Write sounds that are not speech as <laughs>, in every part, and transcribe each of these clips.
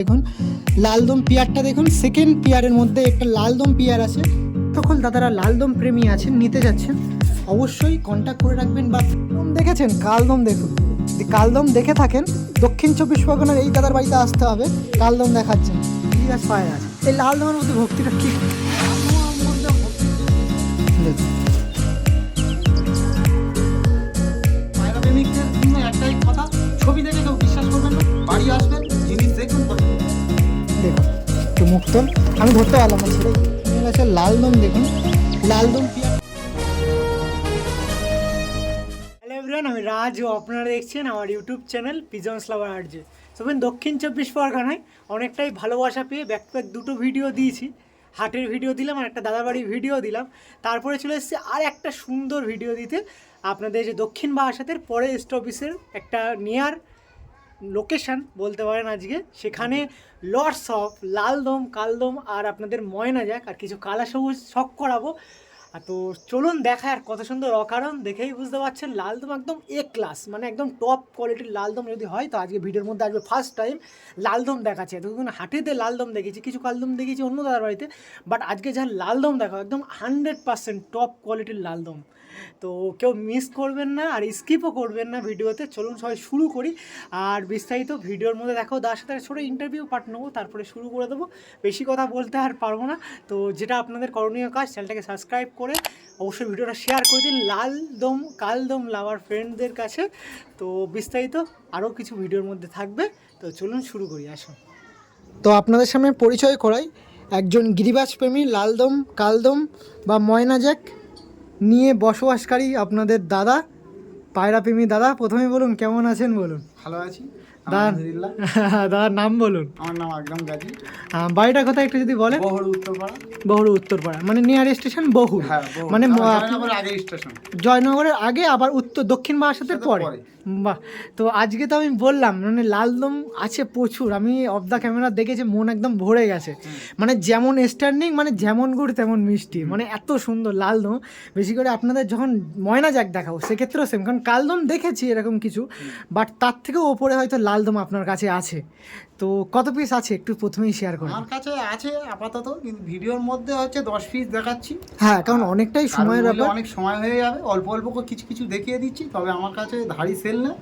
দেখুন, লালদম পিয়ারটা দেখুন সেকেন্ড পিয়ারের মধ্যে একটা লালদম পিয়ার আছে। তখন দাদারা লালদম প্রেমী আছেন, নিতে যাচ্ছেন, অবশ্যই কন্ট্যাক্ট করে রাখবেন বা দেখেছেন? কালদম দেখুন। যদি কালদম দেখে থাকেন, দক্ষিণ চব্বিশ পরগনার এই দাদার বাড়িতে আসতে হবে, কালদম দেখাচ্ছেন। আছে। এই লালদমের মধ্যে ভক্তিটা কি? একটু আমি ধরতে পারলাম না ছেড়ে এখানে আছে লালদম দেখুন। হ্যালো এভরিওয়ান, আমি রাজ, ও আপনারা দেখছেন আমার YouTube channel pigeons lover RJ. তবে দক্ষিণ চব্বিশ পরগনায় অনেকটাই ভালোবাসা পেয়ে ব্যাক টু ব্যাক দুটো ভিডিও দিয়েছি। হাটের ভিডিও দিলাম আর একটা দাদাবাড়ির ভিডিও দিলাম। তারপরে চলে এসেছে আর একটা সুন্দর ভিডিও দিতে। আপনাদের যে দক্ষিণ বারাসাতের ফরেস্ট অফিসের একটা নিয়ার লোকেশন বলতে পারেন আজকে, সেখানে লর্ডস অফ লালদম, কালদম আর আপনাদের ময়না যাক, আর কিছু কালা সবুজ শখ করাবো। আর তো চলুন দেখা আর কত সুন্দর অকারণ, দেখেই বুঝতে পারছেন, লালদম একদম এ ক্লাস মানে একদম টপ কোয়ালিটির লালদম যদি হয়, তো আজকে ভিডিওর মধ্যে আসবে ফার্স্ট টাইম লালদম দেখাচ্ছে। এতক্ষণ হাটেতে লালদম দেখেছি, কিছু কালদম দেখেছি অন্য দাদার বাড়িতে বাট আজকে যা লালদম দেখো একদম হান্ড্রেড পার্সেন্ট টপ কোয়ালিটির লালদম। তো কেউ মিস করবেন না আর স্কিপও করবেন না ভিডিওতে। চলুন সবাই শুরু করি। আর বিস্তারিত ভিডিওর মধ্যে দেখো দার সাথে ছোটো ইন্টারভিউ পার্ট নেব, তারপরে শুরু করে দেবো। বেশি কথা বলতে আর পারব না। তো যেটা আপনাদের করণীয় কাজ, চ্যানেলটাকে সাবস্ক্রাইব করে অবশ্যই ভিডিওটা শেয়ার করে দিন লাল দম কাল দম লাভার ফ্রেন্ডদের কাছে। তো বিস্তারিত আরও কিছু ভিডিওর মধ্যে থাকবে। তো চলুন শুরু করি আসুন তো আপনাদের সামনে পরিচয় করাই। একজন গিরিবাজ প্রেমী, লালদম, কালদম বা ময়না জ্যাক। নিয়ে বসবাসকারী আপনাদের দাদা পায়রা প্রেমী দাদা প্রথমে বলুন কেমন আছেন বলুন? ভালো আছি আলহামদুলিল্লাহ। <laughs> দাদার নাম বলুন। আমার নাম আকরাম গাজী। বাড়িটা কোথায় একটু যদি বলেন? বহর উত্তরপাড়া। বহুরু উত্তরপাড়া। মানে নিয়ার স্টেশন বহু মানে জয়নগরের আগে স্টেশন জয়নগরের আগে আবার উত্তর দক্ষিণ বারাসাতের পরে। পরে। বাহ। তো আজকে তো আমি বললাম মানে লালদম আছে প্রচুর। আমি অফ দ্য ক্যামেরা দেখেছি মন একদম ভরে গেছে। মানে যেমন স্ট্যান্ডিং মানে যেমন গুড় তেমন মিষ্টি। মানে এত সুন্দর লালদম। বেশি করে আপনাদের যখন ময়না যাক দেখাও সেক্ষেত্রেও সেম কারণ কালদম দেখেছি এরকম কিছু বাট তার থেকেও ওপরে হয়তো লালদম আপনার কাছে আছে। তো কত পিস আছে? একটু প্রথমেই শেয়ার করুন আমার কাছে আছে আপাতত কিন্তু ভিডিওর মধ্যে হচ্ছে দশ পিস দেখাচ্ছি। হ্যাঁ কারণ অনেকটাই সময়ের ব্যাপার। অনেক সময় হয়ে যাবে। অল্প অল্প করে কিছু কিছু দেখিয়ে দিচ্ছি তবে আমার কাছে ধাড়ি সেল না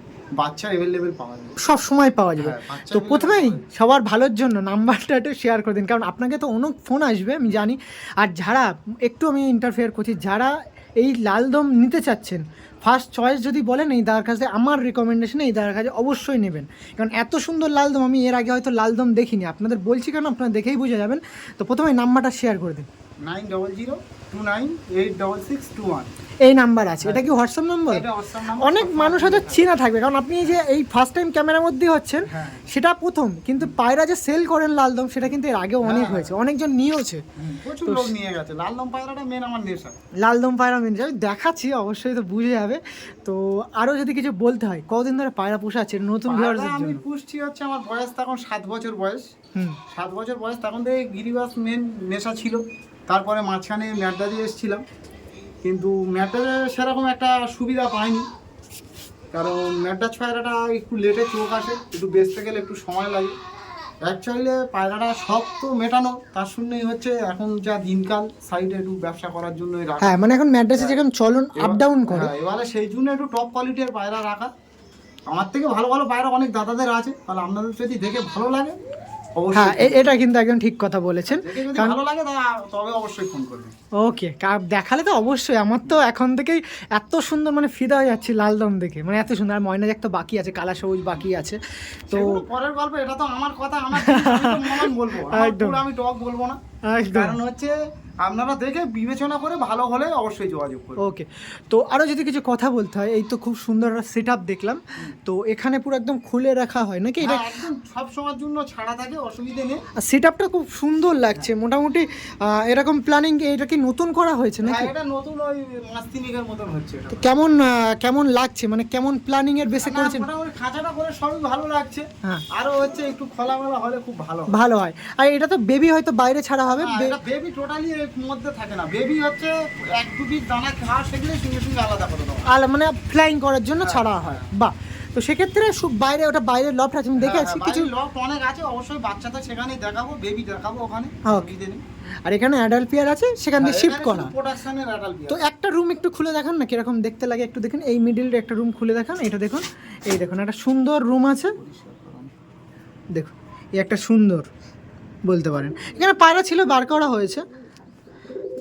বাচ্চা অ্যাভেলেবেল পাওয়া যাবে। সব সময় পাওয়া যাবে। হ্যাঁ, তো প্রথমেই সবার ভালোর জন্য নাম্বারটা একটু শেয়ার করে দিন কারণ আপনাকে তো অনেক ফোন আসবে আমি জানি। আর যারা একটু আমি ইন্টারফেয়ার করছি যারা এই লালদম নিতে চাচ্ছেন ফার্স্ট চয়েস যদি বলেন, এই দাদার কাছে আমার রিকমেন্ডেশন এই দাদার কাছে অবশ্যই নেবেন। কারণ এত সুন্দর লালদম, আমি এর আগে হয়তো লালদম দেখিনি। আপনাদের বলছি কেন, আপনারা দেখেই বুঝে যাবেন। তো প্রথমে নাম্বারটা শেয়ার করে দিন। Nine double zero two nine eight double six two one এই নাম্বার আছে। এটা কি হোয়াটসঅ্যাপ নাম্বার অনেক মানুষ হয়তো চেনা থাকবে কারণ আপনি যে এই ফার্স্ট টাইম ক্যামেরার মধ্যে হচ্ছেন হ্যাঁ। সেটা প্রথম কিন্তু পায়রা যে সেল করেন লালদম সেটা কিন্তু এর আগেও অনেক হ্যাঁ। হয়েছে অনেকজন নিয়েওছে। প্রচুর লোক নিয়ে গেছে। লাল লম পায়রাটা মেন আমার নেশা। লালদম পায়রা মেনে যাবে দেখাচ্ছি অবশ্যই তো বুঝে যাবে। তো আরও যদি কিছু বলতে হয় কতদিন ধরে পায়রা পোষা আছে নতুন পায়রা ভিউয়ার্সদের আমি পুষছি হচ্ছে আমার বয়স তখন সাত বছর বয়স। সাত বছর বয়স তখন থেকে গিরিবাস মেন নেশা ছিল। তারপরে মাঝখানে ম্যাডাজে এসেছিলাম। কিন্তু ম্যাডাজে সেরকম একটা সুবিধা পাইনি। কারণ ম্যাডাজ পায়রাটা একটু লেটে চোখ আসে একটু বেচতে গেলে একটু সময় লাগে। অ্যাকচুয়ালি পায়রাটা শখ তো মেটানো তার শুনেই হচ্ছে এখন যা দিনকাল সাইডে একটু ব্যবসা করার জন্য রাখা। হ্যাঁ মানে এখন ম্যাড্রাসে যেরকম চলন আপ ডাউন করে। হ্যাঁ, এবারে সেই জন্য একটু টপ কোয়ালিটির পায়রা রাখা। আমার থেকে ভালো ভালো পায়রা অনেক দাদাদের আছে তাহলে আপনাদের যদি দেখে ভালো লাগে হ্যাঁ এটা কিন্তু একদম ঠিক কথা বলেছেন। দেখে যদি কারণ ভালো লাগে তবে অবশ্যই ফোন করবেন। ওকে দেখালে তো অবশ্যই। আমার তো এখন থেকেই এত সুন্দর মানে ফিদা হয়ে যাচ্ছি লালদম দেখে। মানে এত সুন্দর আর ময়না যাক তো বাকি আছে কালা সবুজ বাকি আছে তো পরের গল্প এটা তো আমার কথা আমার বলব। আমি টক বলব না। কারণ হচ্ছে আপনারা দেখে বিবেচনা করে ভালো হলে অবশ্যই যোগাযোগ করবেন। ওকে তো আরও যদি কিছু কথা বলতে হয় এই তো খুব সুন্দর সেট আপ দেখলাম। তো এখানে পুরো একদম খুলে রাখা হয় নাকি? এটা হ্যাঁ, একদম সব সময়ের জন্য ছাড়া থাকে অসুবিধে নেই। সেট আপটা খুব সুন্দর লাগছে। মোটামুটি এরকম প্ল্যানিং এটা কি নতুন করা হয়েছে হ্যাঁ, নাকি? এটা নতুন ওই মাস তিনিকের মতন হচ্ছে এটা। কেমন কেমন লাগছে? মানে কেমন প্ল্যানিং এর বেসে করেছেন? খাঁচাটা করে সবই ভালো লাগছে। হ্যাঁ। আরও হচ্ছে একটু খোলামেলা হলে খুব ভালো ভালো হয়। আর এটা তো বেবি হয়তো বাইরে ছাড়া হবে। বেবি টোটালি মধ্যে থাকে না। বেবি হচ্ছে এক দু পিস দানা খাওয়া সেগুলো সঙ্গে সঙ্গে আলাদা করে দেওয়া আর মানে ফ্লাইং করার জন্য ছাড়া হয়। বাহ। তো সেক্ষেত্রে বাইরে ওটা বাইরের লফট আছে আমি দেখে আছি কিছু লক অনেক আছে অবশ্যই বাচ্চা তো সেখানেই দেখাবো বেবি দেখাবো ওখানে হ্যাঁ। আর এখানে অ্যাডাল্ট পেয়ার আছে সেখান আর শিফট করা। তো একটা রুম একটু খুলে দেখান না কীরকম দেখতে লাগে একটু দেখুন। এই মিডিলের একটা রুম খুলে দেখান এটা দেখুন। এই দেখুন একটা সুন্দর রুম আছে। দেখুন এই একটা সুন্দর বলতে পারেন। এখানে পায়রা ছিল বার করা হয়েছে।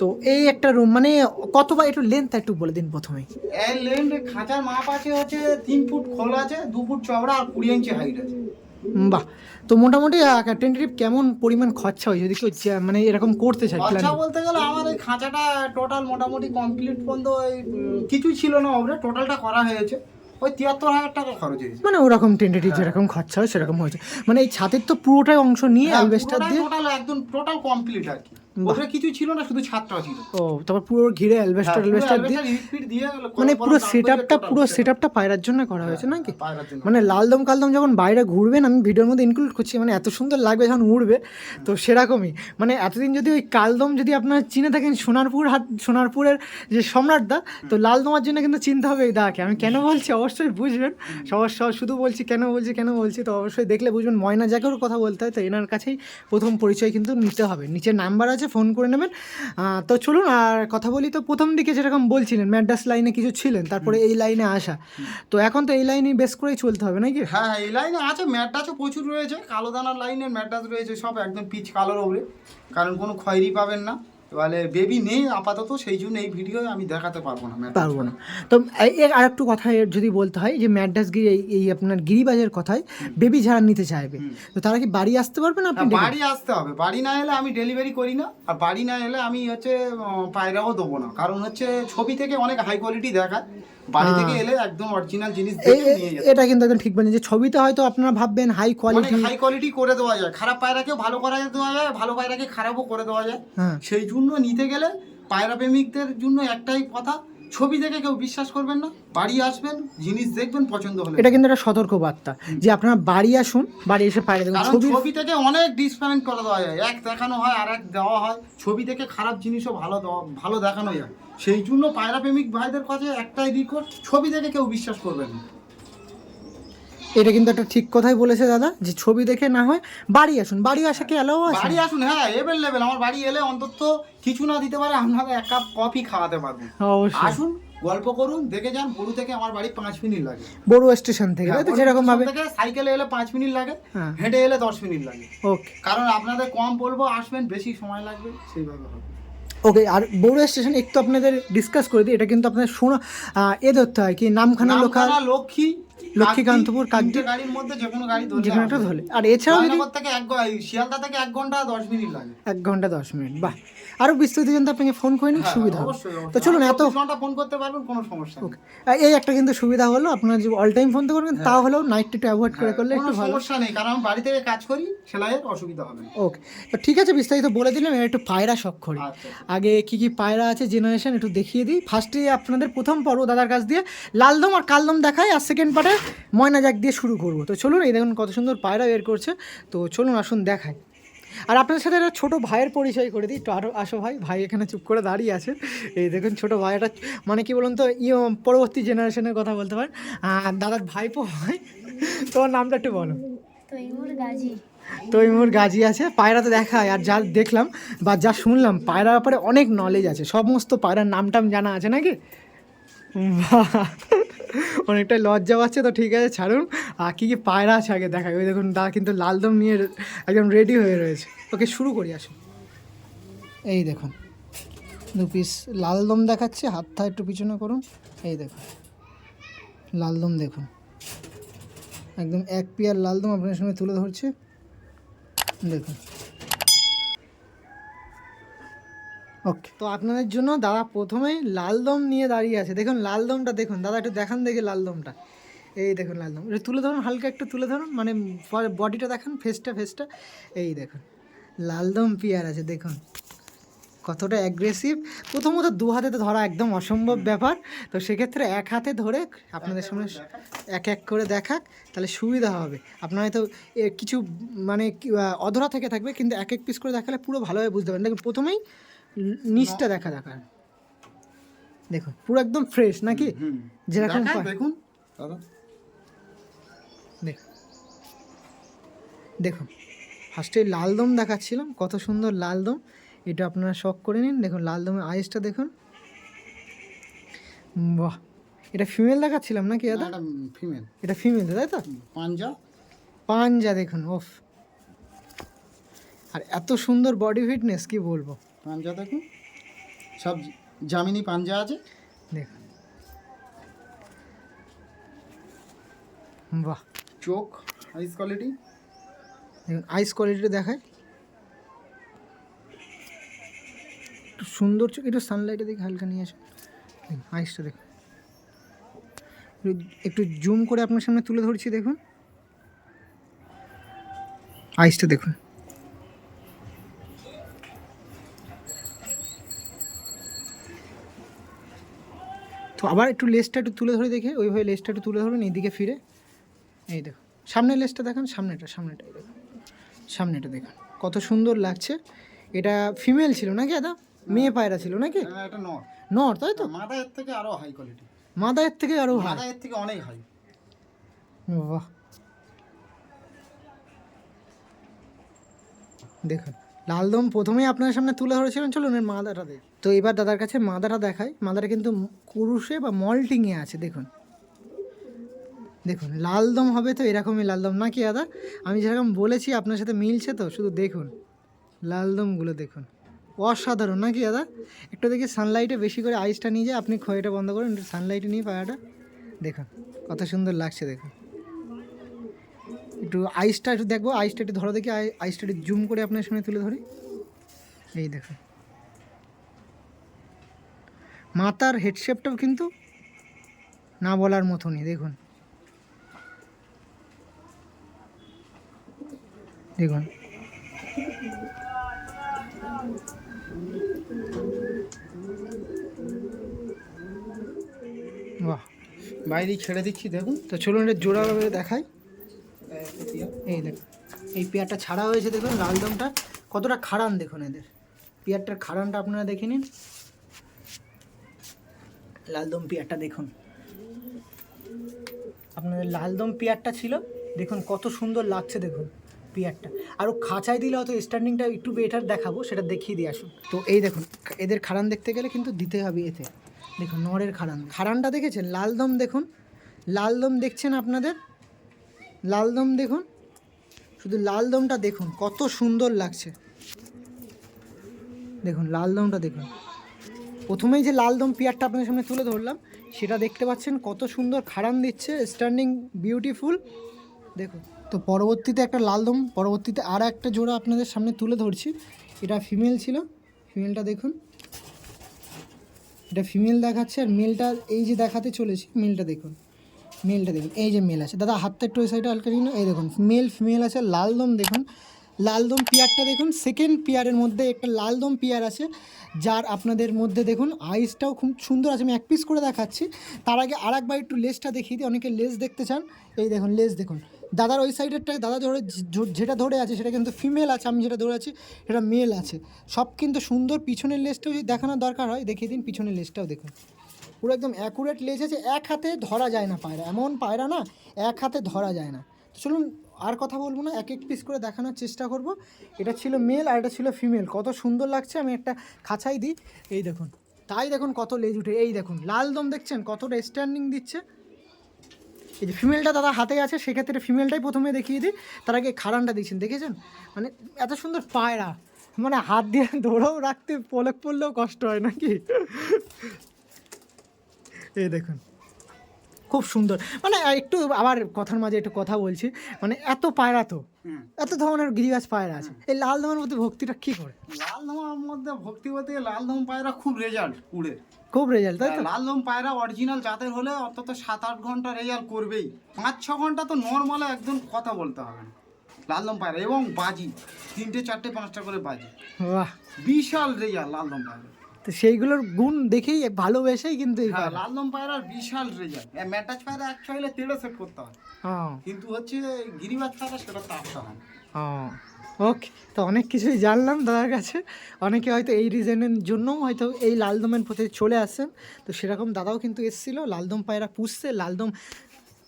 তো এই একটা রুম মানে কত বা একটু লেন্থ একটু বলে দিন প্রথমে এর লেন্থ খাঁচার মাপ আছে হচ্ছে তিন ফুট খোল আছে দু ফুট চওড়া আর কুড়ি ইঞ্চি হাইট আছে। বাহ তো মোটামুটি টেন্টেটিভ কেমন পরিমাণ খরচা হয় যদি কেউ মানে এরকম করতে চায় খরচা বলতে গেলে আমার এই খাঁচাটা টোটাল মোটামুটি কমপ্লিট পর্যন্ত ওই কিছুই ছিল না ওপরে টোটালটা করা হয়েছে। ওই তিয়াত্তর হাজার টাকা খরচ হয়েছে। মানে ওরকম টেন্টেটিভ যেরকম খরচা হয় সেরকম হয়েছে। মানে এই ছাদের তো পুরোটাই অংশ নিয়ে অ্যালবেস্টার দিয়ে টোটাল একদম টোটাল কমপ্লিট আর কি। ওপরে কিছুই ছিল না শুধু ছাদটা ছিল। ও তারপর পুরো ঘিরে অ্যালবেস্টার অ্যালবেস্টার দিয়ে মানে পুরো সেট আপটা পুরো সেট আপটা পায়রার জন্য করা হয়েছে নাকি পায়রার মানে লালদম কালদম যখন বাইরে ঘুরবেন আমি ভিডিওর মধ্যে ইনক্লুড করছি মানে এত সুন্দর লাগবে যখন উড়বে তো সেরকমই। মানে এতদিন যদি ওই কালদম যদি আপনারা চিনে থাকেন সোনারপুর হাত সোনারপুরের যে সম্রাট দা তো লালদমার জন্য কিন্তু চিনতে হবে এই দাকে আমি কেন বলছি? অবশ্যই বুঝবেন। সবার সব শুধু বলছি কেন বলছি কেন বলছি তো অবশ্যই দেখলে বুঝবেন। ময়না জাকেও কথা বলতে হয় তো এনার কাছেই প্রথম পরিচয় কিন্তু নিতে হবে। নিচে নাম্বার আছে ফোন করে নেবেন। তো চলুন আর কথা বলি তো প্রথম দিকে যেরকম বলছিলেন ম্যাড্রাস লাইনে কিছু ছিলেন তারপরে এই লাইনে আসা। তো এখন তো এই লাইনে বেশ করেই চলতে হবে নাকি? হ্যাঁ হ্যাঁ এই লাইনে আছে ম্যাড্রাসও প্রচুর রয়েছে কালো দানার লাইনের ম্যাড্রাস রয়েছে সব একদম পিচ কালোর ওপরে কারণ কোনো খয়েরি পাবেন না। তাহলে বেবি নেই আপাতত সেই জন্য এই ভিডিও আমি দেখাতে পারব না পারব না। তো এর আর একটু কথা এর যদি বলতে হয় যে ম্যাডাস গিরি এই- এই আপনার গিরিবাজের কথায় বেবি যারা নিতে চাইবে তো তারা কি বাড়ি আসতে পারবে না আপনি বাড়ি আসতে হবে। বাড়ি না এলে আমি ডেলিভারি করি না আর বাড়ি না এলে আমি হচ্ছে পায়রাও দেবো না। কারণ হচ্ছে ছবি থেকে অনেক হাই কোয়ালিটি দেখায়। বাড়ি থেকে এলে একদম অরিজিনাল জিনিস দেখে নিয়ে যেতে। এটা কিন্তু একদম ঠিক বলেন যে ছবিতে হয়তো আপনারা ভাববেন হাই কোয়ালিটি হাই কোয়ালিটি করে দেওয়া যায়। খারাপ পায়রাকেও ভালো করা দেওয়া যায় ভালো পায়রাকে খারাপও করে দেওয়া যায়। হ্যাঁ। সেই জন্য নিতে গেলে পায়রা প্রেমিকদের জন্য একটাই কথা ছবি দেখে কেউ বিশ্বাস করবেন না বাড়ি আসবেন জিনিস দেখবেন পছন্দ হলে এটা কিন্তু একটা সতর্ক বার্তা যে আপনারা বাড়ি আসুন বাড়ি এসে পায়রা দেখুন ছবি ছবি থেকে অনেক ডিসপ্যারেন্ট করা দেওয়া যায়। এক দেখানো হয় আর এক দেওয়া হয়। ছবি থেকে খারাপ জিনিসও ভালো দেওয়া ভালো দেখানো যায়। সেই জন্য পায়রা প্রেমিক ভাইদের কাছে একটাই রিকোয়েস্ট ছবি দেখে কেউ বিশ্বাস করবেন না। এটা কিন্তু একটা ঠিক কথাই বলেছে দাদা যে ছবি দেখে না হয় বাড়ি আসুন। বাড়ি আসা কি অ্যালাও আছে? বাড়ি আসুন হ্যাঁ এভেল লেভেল আমার বাড়ি এলে অন্তত কিছু না দিতে পারে আপনাকে এক কাপ কফি খাওয়াতে পারব। অবশ্যই। আসুন গল্প করুন দেখে যান বড়ু থেকে আমার বাড়ি পাঁচ মিনিট লাগে। বড়ুয়া স্টেশন থেকে তাই তো হ্যাঁ, যেরকম ভাবে? সাইকেলে এলে পাঁচ মিনিট লাগে হ্যাঁ। হেঁটে এলে দশ মিনিট লাগে। ওকে কারণ আপনাদের কম বলব আসবেন বেশি সময় লাগবে সেইভাবে হবে। ওকে আর বড়ুয়া স্টেশন একটু আপনাদের ডিসকাস করে দিই এটা কিন্তু আপনাদের শোনা এ ধরতে হয় কি নামখানা লোকাল লক্ষ্মী লক্ষ্মীকান্তপুর, কাকদ্বীপ। গাড়ির মধ্যে যে কোনো গাড়ি ধরলে যে কোনো একটা ধরলে আর এছাড়াও যদি থেকে এক শিয়ালদা থেকে এক ঘণ্টা দশ মিনিট লাগে। এক ঘণ্টা দশ মিনিট বাহ। আরও বিস্তারিত জানতে আপনাকে ফোন করে নিন হ্যাঁ, সুবিধা হবে। তো চলুন এত ঘণ্টা ফোন করতে পারবেন কোনো সমস্যা ওকে এই একটা কিন্তু সুবিধা হলো আপনারা যে অল টাইম ফোন তো করবেন তাও হলেও নাইট একটু অ্যাভয়েড করে করলে হ্যাঁ, একটু ভালো। সমস্যা নেই কারণ আমি বাড়ি থেকে কাজ করি সেলাইয়ের অসুবিধা হবে ওকে তো ঠিক আছে বিস্তারিত বলে দিলাম এবার একটু পায়রা শখ করি আচ্ছা। আগে কি কি পায়রা আছে জেনারেশন একটু দেখিয়ে দিই। ফার্স্টে আপনাদের প্রথম পর্ব দাদার কাছ দিয়ে লালদম আর কালদম দেখাই আর সেকেন্ড পার্টে ময়না জাক দিয়ে শুরু করব। তো চলুন এই দেখুন কত সুন্দর পায়রা বের করছে। তো চলুন আসুন দেখাই। আর আপনাদের সাথে একটা ছোটো ভাইয়ের পরিচয় করে দিই। একটু আরও আসো ভাই। ভাই এখানে চুপ করে দাঁড়িয়ে আছে। এই দেখুন ছোটো ভাই একটা মানে কি বলুন তো ইয়ে পরবর্তী জেনারেশনের কথা বলতে পারেন। আর দাদার ভাইপো ভাই তোমার নামটা একটু বলো। তৈমুর গাজী। তৈমুর গাজী আছে। পায়রা তো দেখায় আর যা দেখলাম বা যা শুনলাম পায়রার ব্যাপারে অনেক নলেজ আছে। সমস্ত পায়রার নাম টাম জানা আছে নাকি? বাহ! অনেকটাই লজ্জা পাচ্ছে, তো ঠিক আছে, ছাড়ুন। আর কী কী পায়রা আছে আগে দেখাই। ওই দেখুন, দা কিন্তু লালদম নিয়ে একদম রেডি হয়ে রয়েছে। ওকে, শুরু করি, আসুন। এই দেখুন, দু পিস লালদম দেখাচ্ছে, হাত হাতটা একটু পিছনে করুন। এই দেখুন লালদম দেখুন। একদম এক পেয়ার লালদম আপনার সামনে তুলে ধরছে। দেখুন। ওকে তো আপনাদের জন্য দাদা প্রথমেই লালদম নিয়ে দাঁড়িয়ে আছে। দেখুন লালদমটা দেখুন। দাদা একটু দেখান দেখে লালদমটা এই দেখুন লালদম একটু তুলে ধরুন হালকা একটু তুলে ধরুন। মানে বডিটা দেখান ফেসটা ফেসটা এই দেখুন লালদম পিয়ার আছে দেখুন। কতটা অ্যাগ্রেসিভ প্রথমত দু হাতে তো ধরা একদম অসম্ভব ব্যাপার। তো সেক্ষেত্রে এক হাতে ধরে আপনাদের সামনে এক এক করে দেখাক তাহলে সুবিধা হবে। আপনার হয়তো কিছু মানে অধরা থেকে থাকবে কিন্তু এক এক পিস করে দেখালে পুরো ভালোভাবে বুঝতে পারেন দেখুন প্রথমেই নিচটা দেখা দেখান দেখুন পুরো একদম ফ্রেশ নাকি? যেরকম দেখুন দেখুন। ফার্স্টে লালদম দেখাচ্ছিলাম কত সুন্দর লালদম এটা আপনারা শখ করে নিন। দেখুন লালদমের আইসটা দেখুন। বাহ! এটা ফিমেল দেখাচ্ছিলাম নাকি দাদা? এটা ফিমেল এটা ফিমেল তাই তো? পাঞ্জা। পাঞ্জা দেখুন ওফ আর এত সুন্দর বডি ফিটনেস কি বলব? পাঞ্জা দেখুন। সব জামিনি পাঞ্জা আছে। দেখুন। বাহ। চোখ আইস কোয়ালিটি। দেখুন আইস কোয়ালিটিটা দেখায় একটু সুন্দর চোখ একটু সানলাইটে দেখে হালকা নিয়ে আসুন। দেখুন আইসটা দেখুন। একটু- একটু জুম করে আপনার সামনে তুলে ধরছি দেখুন। আইসটা দেখুন। তো আবার একটু লেসটা একটু তুলে ধরে দেখে ওইভাবে লেসটা একটু তুলে ধরুন এইদিকে ফিরে। এই দেখো সামনের লেসটা দেখান সামনেটা সামনেটা দেখুন সামনেটা দেখুন কত সুন্দর লাগছে। এটা ফিমেল ছিল নাকি দাদা মেয়ে পায়রা ছিল নাকি? এটা নর। নর তাই তো? মাদা এর থেকে আরও হাই কোয়ালিটি মাদায়ের থেকে আরও হাই মাদা এর থেকে অনেক হাই বাহ। দেখুন লালদম প্রথমেই আপনার সামনে তুলে ধরেছিলেন, চলুন এর মাদাটা দেখ। তো এবার দাদার কাছে মাদাটা দেখায় মাদাটা কিন্তু কুরুষে বা মল্টিংয়ে আছে, দেখুন। দেখুন, লালদম হবে তো এরকমই লালদম। না কি দাদা? আমি যেরকম বলেছি, আপনার সাথে মিলছে তো, শুধু দেখুন। লালদমগুলো দেখুন। অসাধারণ নাকি দাদা? একটু দেখি সানলাইটে বেশি করে আইসটা নিয়ে যায় আপনি খয়েটা বন্ধ করুন, একটু সানলাইটে নিয়ে পায়াটা। দেখুন, কত সুন্দর লাগছে, দেখুন। একটু আইসটা একটু দেখব আইসটা একটু ধরো দেখি আই- আইসটা একটু জুম করে আপনার সামনে তুলে ধরি। এই দেখুন মাথার হেডশেপটাও কিন্তু না বলার মতনই দেখুন। দেখুন। বাহ। বাইরে ছেড়ে দিচ্ছি দেখুন। তো চলুন এটা জোড়াভাবে দেখাই। এই দেখুন এই পেয়ারটা ছাড়া হয়েছে দেখুন লালদমটা কতটা খাড়ান দেখুন এদের। পেয়ারটার খাড়ানটা আপনারা দেখে নিন। লালদম পেয়ারটা দেখুন। আপনাদের লালদম পেয়ারটা ছিল, দেখুন কত সুন্দর লাগছে দেখুন পেয়ারটা। আরও খাঁচায় দিলে হয়তো স্ট্যান্ডিংটা একটু বেটার দেখাবো, সেটা দেখিয়ে দিয়ে আসুন। তো এই দেখুন, এদের খাড়ান দেখতে গেলে কিন্তু দিতে হবে এতে। দেখুন নরের খাড়ান। খাড়ানটা দেখেছেন? লালদম দেখুন। লালদম দেখছেন আপনাদের? লালদম দেখুন। শুধু লালদমটা দেখুন, কত সুন্দর লাগছে। দেখুন লালদমটা দেখুন। প্রথমেই যে লালদম পেয়ারটা আপনাদের সামনে তুলে ধরলাম, সেটা দেখতে পাচ্ছেন কত সুন্দর খাড়ান দিচ্ছে, স্ট্যান্ডিং, বিউটিফুল। দেখুন, তো পরবর্তীতে একটা লালদম পরবর্তীতে আর একটা জোড়া আপনাদের সামনে তুলে ধরছি। এটা ফিমেল ছিল, ফিমেলটা দেখুন। এটা ফিমেল দেখাচ্ছে, আর মেলটা এই যে দেখাতে চলেছি, মেলটা দেখুন। মেলটা দেখুন, এই যে মেল আছে। দাদা, হাতটা একটু ওই সাইডে হালকা নিন এই দেখুন, মেল ফিমেল আছে লালদম দেখুন। লালদম পিয়ারটা দেখুন সেকেন্ড পিয়ারের মধ্যে একটা লালদম পিয়ার আছে, যার আপনাদের মধ্যে দেখুন আইসটাও খুব সুন্দর আছে। আমি এক পিস করে দেখাচ্ছি। তার আগে আর একবার একটু লেসটা দেখিয়ে দিই, অনেকে লেস দেখতে চান। এই দেখুন লেস দেখুন। দাদার ওই সাইডেরটা দাদা ধরে যেটা ধরে আছে, সেটা কিন্তু ফিমেল আছে, আমি যেটা ধরে আছি, সেটা মেল আছে। সব কিন্তু সুন্দর, পিছনের লেসটাও যদি দেখানোর দরকার হয়। দেখিয়ে দিন, পিছনের লেসটাও দেখুন। পুরো একদম অ্যাকুরেট লেজ আছে, এক হাতে ধরা যায় না পায়রা, এমন পায়রা না, এক হাতে ধরা যায় না। তো চলুন আর কথা বলব না, এক এক পিস করে দেখানোর চেষ্টা করব। এটা ছিল মেল আর এটা ছিল ফিমেল কত সুন্দর লাগছে, আমি একটা খাঁচাই দিই। এই দেখুন, তাই দেখুন কত লেজ উঠে, এই দেখুন, লাল দম দেখছেন, কতটা স্ট্যান্ডিং দিচ্ছে। এই যে ফিমেলটা দাদা হাতে আছে, সেক্ষেত্রে ফিমেলটাই প্রথমে দেখিয়ে দিই, তার আগে খাড়ানটা দিচ্ছেন দেখেছেন? মানে এত সুন্দর পায়রা মানে হাত দিয়ে ধরেও রাখতে পলক পড়লেও কষ্ট হয় নাকি? এই দেখুন। খুব সুন্দর। মানে একটু আবার কথার মাঝে একটু কথা বলছি। মানে এত পায়রা তো। এত ধরনের গিরিগাছ পায়রা আছে। এই লাল দমের মধ্যে ভক্তিটা কি করে? লাল লালদমার মধ্যে ভক্তি বলতে গেলে লালদম পায়রা খুব রেজাল্ট উড়ে খুব রেজাল্ট তাই তো? লাল লালদম পায়রা অরিজিনাল জাতের হলে অন্তত সাত আট ঘণ্টা রেজাল্ট করবেই। পাঁচ ছ ঘণ্টা তো নর্মালে একদম কথা বলতে হবে না। লালদম পায়রা এবং বাজি। তিনটে চারটে পাঁচটা করে বাজি। বাহ। বিশাল রেজাল্ট লাল লালদম পায়রা। তো সেইগুলোর গুণ দেখেই ভালোবেসেই কিন্তু এই হ্যাঁ পায়রা। লালদম পায়রার বিশাল রেজাল্ট ম্যাটাচ পায়রা তেড়ে সেট করতে হয়। হ্যাঁ। কিন্তু হচ্ছে গিরিবাজ পায়রা সেটা তাপটা হয়। না। ওকে তো অনেক কিছুই জানলাম দাদার কাছে। অনেকে হয়তো এই রিজনের জন্যও হয়তো এই লালদমের পথে চলে আসছেন। তো সেরকম দাদাও কিন্তু এসেছিল। লালদম পায়রা পুষছে। লালদম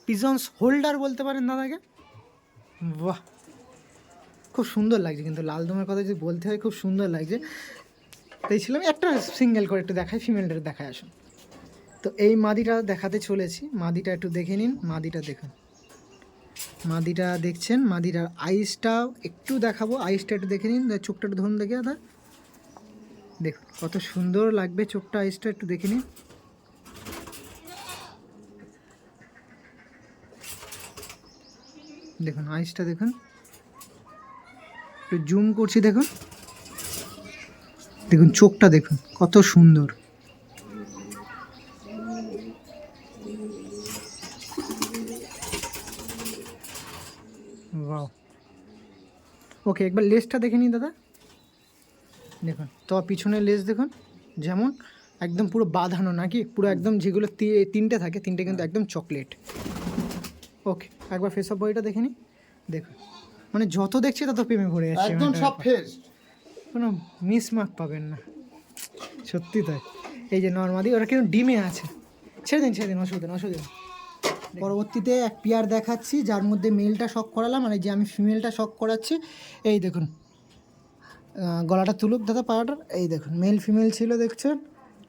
পিজন্স হোল্ডার বলতে পারেন দাদাকে। বাহ। খুব সুন্দর লাগছে কিন্তু। লালদমের কথা যদি বলতে হয় খুব সুন্দর লাগছে। তাই ছিলাম। একটা সিঙ্গেল করে একটু দেখাই ফিমেলটা দেখায় আসুন। তো এই মাদিটা দেখাতে চলেছি। মাদিটা একটু দেখে নিন, মাদিটা দেখুন। মাদিটা দেখছেন, মাদিটার আইসটা একটু দেখাবো। আইসটা একটু দেখে নিন চোখটা একটু ধরুন দেখে দাদা দেখুন, কত সুন্দর লাগবে চোখটা আইসটা একটু দেখে নিন। দেখুন আইসটা দেখুন। একটু জুম করছি, দেখুন। দেখুন চোখটা দেখুন কত সুন্দর। ওকে একবার লেসটা দেখে নিন দাদা। দেখুন তো পিছনের লেস দেখুন যেমন একদম পুরো বাঁধানো নাকি? পুরো একদম যেগুলো তিনটে থাকে তিনটে কিন্তু একদম চকলেট। ওকে একবার ফেস অফ বডিটা দেখে নিই দেখুন মানে যত দেখছি তত প্রেমে ভরে যাচ্ছে একদম মানে সব ফ্রেশ কোনো মিসমার্ক পাবেন না। সত্যি তাই। এই যে নর্মালি ওরা কিন্তু ডিমে আছে। ছেড়ে দিন ছেড়ে দিন অসুবিধা নেই, অসুবিধা। পরবর্তীতে এক পেয়ার দেখাচ্ছি যার মধ্যে মেলটা শখ করালাম আর এই যে আমি ফিমেলটা শখ করাচ্ছি এই দেখুন। গলাটা তুলুক দাদা পায়রাটার এই দেখুন মেল ফিমেল ছিল দেখছেন।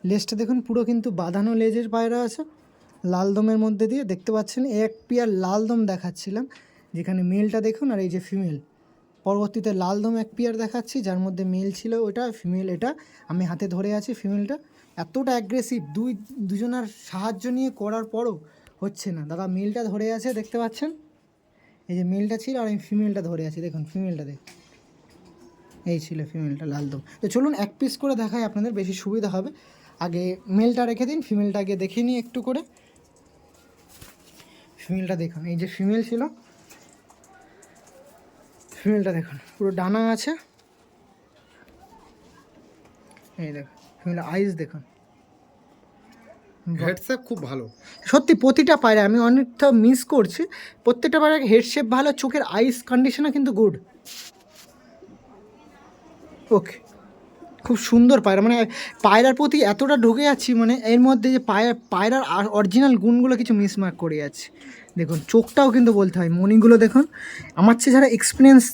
লেজটা দেখুন পুরো কিন্তু বাঁধানো লেজের পায়রা আছে। লাল দমের মধ্যে দিয়ে দেখতে পাচ্ছেন এক পেয়ার লাল দম দেখাচ্ছিলাম যেখানে মেলটা দেখুন আর এই যে ফিমেল পরবর্তীতে লাল দম এক পেয়ার দেখাচ্ছি, যার মধ্যে মেল ছিল ওটা ফিমেল এটা। আমি হাতে ধরে আছি ফিমেলটা এতটা অ্যাগ্রেসিভ দুই, দুজনার সাহায্য নিয়ে করার পরও হচ্ছে না। দাদা মেলটা ধরে আছে, দেখতে পাচ্ছেন? এই যে মেলটা ছিল আর আমি ফিমেলটা ধরে আছি। দেখুন ফিমেলটা দেখ। এই ছিল ফিমেলটা লাল দম। তো চলুন এক পিস করে দেখাই, আপনাদের বেশি সুবিধা হবে। আগে মেলটা রেখে দিন ফিমেলটা আগে দেখে নিই একটু করে। ফিমেলটা দেখুন, এই যে ফিমেল ছিল ফিমেলটা দেখুন পুরো ডানা আছে। এই দেখুন ফিমেল আইস দেখুন। হেডসেপ খুব ভালো। সত্যি প্রতিটা পায়রা আমি অনেকটা মিস করছি। প্রত্যেকটা পায়রা হেডশেপ ভালো চোখের আইস কন্ডিশনও কিন্তু গুড ওকে খুব সুন্দর পায়রা মানে পায়রার প্রতি এতটা ঢুকে যাচ্ছি মানে এর মধ্যে যে পায়রা পায়রার অরিজিনাল গুণগুলো কিছু মিসমার্ক করে যাচ্ছে। দেখুন চোখটাও কিন্তু বলতে হয়। মণিগুলো দেখুন আমার চেয়ে যারা এক্সপিরিয়েন্স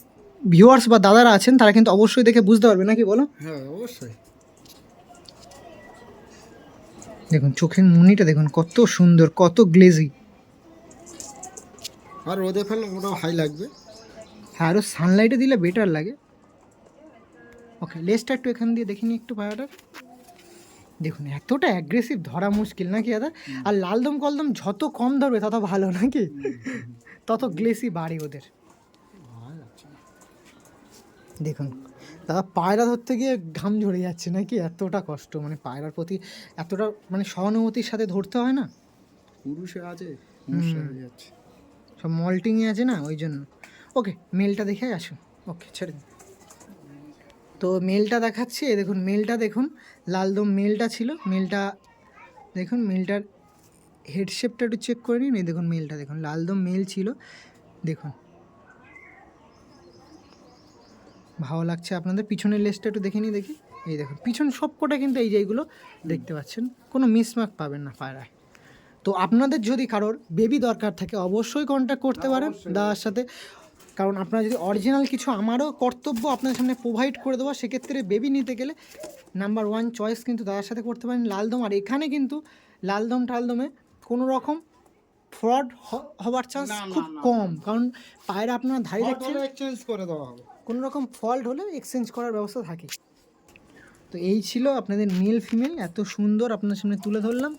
ভিউয়ার্স বা দাদারা আছেন তারা কিন্তু অবশ্যই দেখে বুঝতে পারবে নাকি বলো? হ্যাঁ অবশ্যই। দেখুন চোখের মনিটা দেখুন কত সুন্দর কত গ্লেজি আর রোদে ফেললে ওটাও হাই লাগবে। হ্যাঁ আরও সানলাইটে দিলে বেটার লাগে। ওকে লেসটা একটু এখান দিয়ে দেখিনি একটু পায়াটা। দেখুন এতটা অ্যাগ্রেসিভ ধরা মুশকিল নাকি দাদা? আর লালদম কলদম যত কম ধরবে তত ভালো নাকি? তত গ্লেসি বাড়ে ওদের। দেখুন দাদা পায়রা ধরতে গিয়ে ঘাম ঝরে যাচ্ছে নাকি? এতটা কষ্ট মানে পায়রার প্রতি এতটা মানে সহানুভূতির সাথে ধরতে হয় না? পুরুষে আছে সব মল্টিংয়ে আছে না ওই জন্য। ওকে মেলটা দেখে আসুন। ওকে ছেড়ে দিন। তো মেলটা দেখাচ্ছি এই দেখুন মেলটা দেখুন লালদম মেলটা ছিল মেলটা দেখুন মেলটার হেডশেপটা একটু চেক করে নিন এই দেখুন মেলটা দেখুন লালদম মেল ছিল দেখুন। ভালো লাগছে আপনাদের পিছনের লেসটা একটু দেখে নিই দেখি এই দেখুন পিছন সবকটা কিন্তু এই যে এইগুলো দেখতে পাচ্ছেন কোনো মিসমার্ক পাবেন না পায়রায়। তো আপনাদের যদি কারোর বেবি দরকার থাকে অবশ্যই কন্ট্যাক্ট করতে পারেন দাদার সাথে কারণ আপনারা যদি অরিজিনাল কিছু আমারও কর্তব্য আপনাদের সামনে প্রোভাইড করে দেওয়া সেক্ষেত্রে বেবি নিতে গেলে নাম্বার ওয়ান চয়েস কিন্তু দাদার সাথে করতে পারেন লালদম। আর এখানে কিন্তু লালদম টালদমে কোনো রকম ফ্রড হওয়ার চান্স খুব কম। কারণ পায়রা আপনারা ধারে এক্সচেঞ্জ করে দেওয়া হবে। কোনো রকম ফল্ট হলে এক্সচেঞ্জ করার ব্যবস্থা থাকে। তো এই ছিল আপনাদের মেল ফিমেল এত সুন্দর আপনার সামনে তুলে ধরলাম।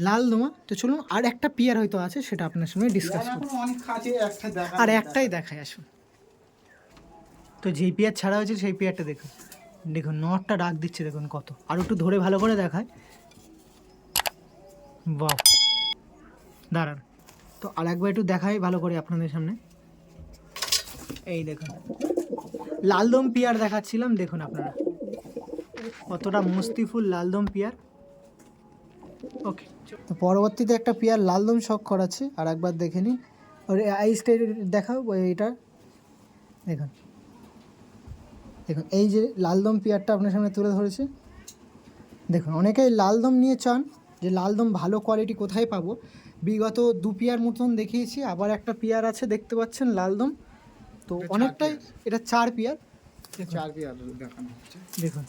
লাল দোমা তো চলুন আর একটা পিয়ার হয়তো আছে সেটা আপনার সঙ্গে ডিসকাস করব আর একটাই দেখায় আসুন। তো যেই পেয়ার ছাড়া হয়েছে সেই পেয়ারটা দেখুন। দেখুন নটটা ডাক দিচ্ছে দেখুন কত। আর একটু ধরে ভালো করে দেখায়। বাহ। দাঁড়ান। তো আর একবার একটু দেখাই ভালো করে আপনাদের সামনে। এই দেখুন। লালদম পিয়ার দেখাচ্ছিলাম দেখুন আপনারা। কতটা মস্তিফুল লালদম পিয়ার। ওকে তো পরবর্তীতে একটা পেয়ার লালদম শখ করাচ্ছি আর একবার দেখে নিন ওর আইসটা দেখাও ওই এটা দেখুন। দেখুন এই যে লালদম পেয়ারটা আপনার সামনে তুলে ধরেছে। দেখুন অনেকেই লালদম নিয়ে চান যে লালদম ভালো কোয়ালিটি কোথায় পাবো। বিগত দু পেয়ার মতন দেখিয়েছি আবার একটা পেয়ার আছে দেখতে পাচ্ছেন লালদম তো অনেকটাই এটা চার পিয়ার। চার পেয়ার দেখানো হচ্ছে। দেখুন।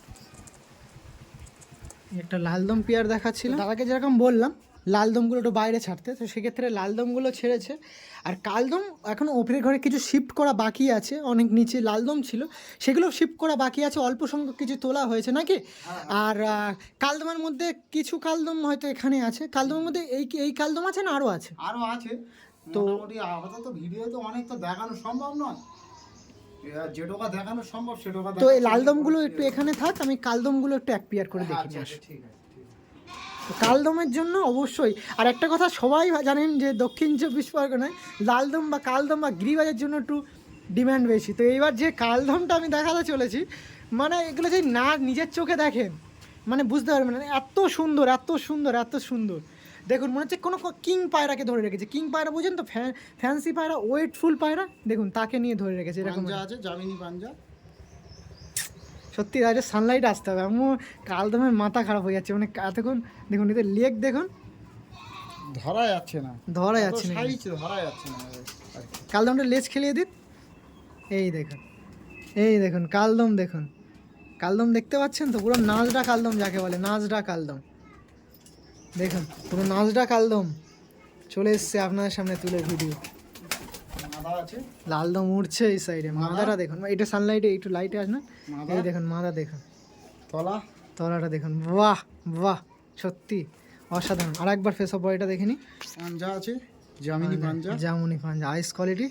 একটা লালদম পেয়ার দেখাচ্ছিল। দাদাকে যেরকম বললাম লালদমগুলো একটু বাইরে ছাড়তে। তো সেক্ষেত্রে লালদমগুলো ছেড়েছে। আর কালদম এখন ওপরের ঘরে কিছু শিফট করা বাকি আছে অনেক নিচে লালদম ছিল। সেগুলো শিফট করা বাকি আছে অল্প সংখ্যক কিছু তোলা হয়েছে নাকি? আর কালদমের মধ্যে কিছু কালদম হয়তো এখানে আছে। কালদমের মধ্যে এই এই কালদম আছে না আরও আছে? আরও আছে। তো তো- আপাতত ভিডিও তো অনেক তো দেখানো সম্ভব নয়। যেটুকু দেখানো সম্ভব সেটুকু তো এই লালদমগুলো একটু এখানে থাক আমি কালদমগুলো একটু এক পেয়ার করে দেখি আচ্ছা নিয়ে আচ্ছা, আসি। ঠিক আছে কালদমের জন্য অবশ্যই আর একটা কথা সবাই জানেন যে দক্ষিণ চব্বিশ পরগনায় লালদম বা কালদম বা গিরিবাজের জন্য একটু ডিমান্ড বেশি। তো এইবার যে কালদমটা আমি দেখাতে চলেছি মানে এগুলো যে না নিজের চোখে দেখেন মানে বুঝতে পারবেন না এত সুন্দর এত সুন্দর এত সুন্দর। দেখুন মনে হচ্ছে কোনো কিং পায়রাকে ধরে রেখেছে। কিং পায়রা বুঝেন তো? ফ্যান্সি পায়রা ওয়েটফুল পায়রা দেখুন তাকে নিয়ে ধরে রেখেছে এরকম আছে জামিনী পাঞ্জা। সত্যি আজ সানলাইট আসতে হবে। আমার কালদমের মাথা খারাপ হয়ে যাচ্ছে। মানে এতক্ষণ দেখুন এদের লেগ দেখুন। ধরা যাচ্ছে না। ধরা যাচ্ছে না। ধরা যাচ্ছে না। কালদমটা লেজ খেলিয়ে দিন এই দেখুন এই দেখুন কালদম দেখুন। কালদম দেখতে পাচ্ছেন তো? পুরো নাচডা কালদম যাকে বলে নাচডা কালদম। দেখুন পুরো নাচডা কালদম। চলে এসছে আপনাদের সামনে তুলে ভিডিও। লালদম উঠছে এই সাইডে মাদাটা দেখুন। এটা সানলাইটে একটু লাইটে আস না এই দেখুন মাদা দেখুন। তলা? তলাটা দেখুন। বাহ বাহ সত্যি অসাধারণ। আর একবার ফেস অফ বডিটা দেখে নি পাঞ্জা আছে জামিনী পাঞ্জা জামুনি পাঞ্জা। আইস কোয়ালিটি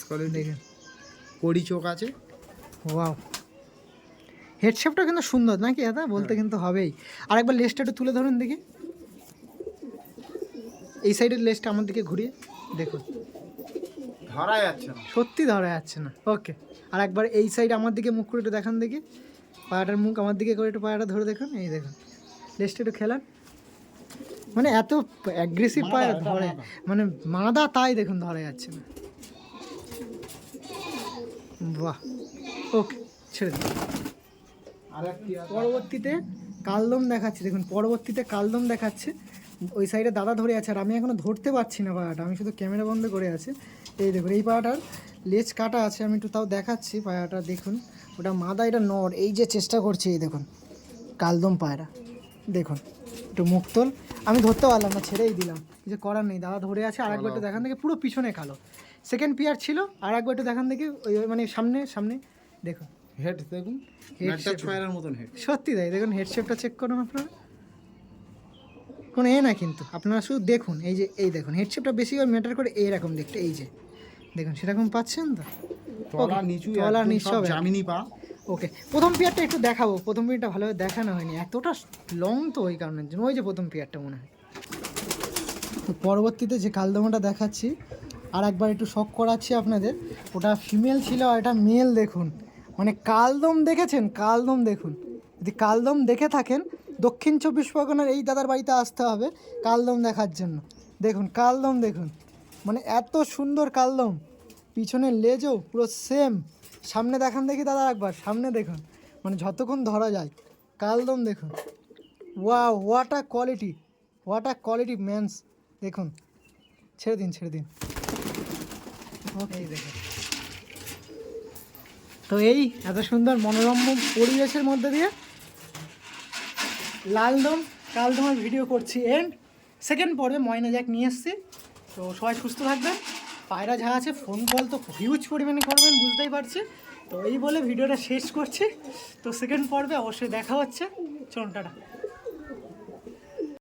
স্কলে দেখেন। কড়ি চোখ আছে। ওয়াও হেডশেপটা কিন্তু সুন্দর নাকি? দাদা বলতে কিন্তু হবেই। আর একবার লেসটা একটু তুলে ধরুন দেখি। এই সাইডের লেসটা আমার দিকে ঘুরিয়ে দেখুন। ধরা যাচ্ছে না। সত্যি ধরা যাচ্ছে না। ওকে আর একবার এই সাইড আমার দিকে মুখ করে একটু দেখান দেখি। পায়াটার মুখ আমার দিকে করে একটু পায়াটা ধরে দেখুন। এই দেখুন। লেসটা একটু খেলান। মানে এত অ্যাগ্রেসিভ পায়রা ধরে। মানে মাদা তাই দেখুন ধরা যাচ্ছে না। বাহ। ওকে ছেড়ে দিন। পরবর্তীতে কালদম দেখাচ্ছে। দেখুন পরবর্তীতে কালদম দেখাচ্ছে। ওই সাইডে দাদা ধরে আছে আর আমি এখনও ধরতে পারছি না পায়াটা আমি শুধু ক্যামেরা বন্ধ করে আছে। এই দেখুন এই পায়াটার লেজ কাটা আছে আমি একটু তাও দেখাচ্ছি পায়াটা দেখুন। ওটা মাদা এটা নর এই যে চেষ্টা করছে এই দেখুন কালদম পায়রা দেখুন একটু মুক্তল আমি ধরতে পারলাম না ছেড়েই দিলাম কিছু করার নেই দাদা ধরে আছে আর একবার একটু দেখান দেখে পুরো পিছনে কালো। সেকেন্ড পিয়ার ছিল আর একবার একটু দেখান দেখি ওই মানে সামনে সামনে দেখুন। হেড দেখুন মতন হেড সত্যি তাই দেখুন হেডশেপটা চেক করুন আপনারা। কোনো এ না কিন্তু। আপনারা শুধু দেখুন এই যে এই দেখুন হেডশেপটা বেশি করে ম্যাটার করে এইরকম দেখতে এই যে। দেখুন সেরকম পাচ্ছেন তো? তলা নিচু তলা একদম সব এক। পা। ওকে প্রথম পিয়ারটা একটু দেখাবো প্রথম পিয়ারটা ভালোভাবে দেখানো হয়নি। এতটা লং তো ওই কারণের জন্য ওই যে প্রথম পিয়ারটা মনে হয়। তো পরবর্তীতে যে কালদমাটা দেখাচ্ছি আর একবার একটু শখ করাচ্ছি আপনাদের। ওটা ফিমেল ছিল আর এটা মেল দেখুন। মানে কালদম দেখেছেন? কালদম দেখুন। যদি কালদম দেখে থাকেন দক্ষিণ চব্বিশ পরগনার এই দাদার বাড়িতে আসতে হবে কালদম দেখার জন্য। দেখুন কালদম দেখুন। মানে এত সুন্দর কালদম। পিছনের লেজও পুরো সেম সামনে দেখান দেখি দাদা একবার সামনে দেখুন। মানে যতক্ষণ ধরা যায় কালদম দেখুন। Wow what a quality what a quality man's দেখুন ছেড়ে দিন ছেড়ে দিন। ওকে দেখুন। তো এই এত সুন্দর মনোরম পরিবেশের মধ্যে দিয়ে লালদম কালদমের ভিডিও করছি। এন্ড সেকেন্ড পর্বে ময়না জ্যাক নিয়ে এসছি। তো সবাই সুস্থ থাকবেন। পায়রা যা আছে ফোন কল তো হিউজ পরিমাণে করবেন, বুঝতেই পারছি। তো এই বলে ভিডিওটা শেষ করছি। তো সেকেন্ড পর্বে অবশ্যই দেখা হচ্ছে। চলুন, টাটা।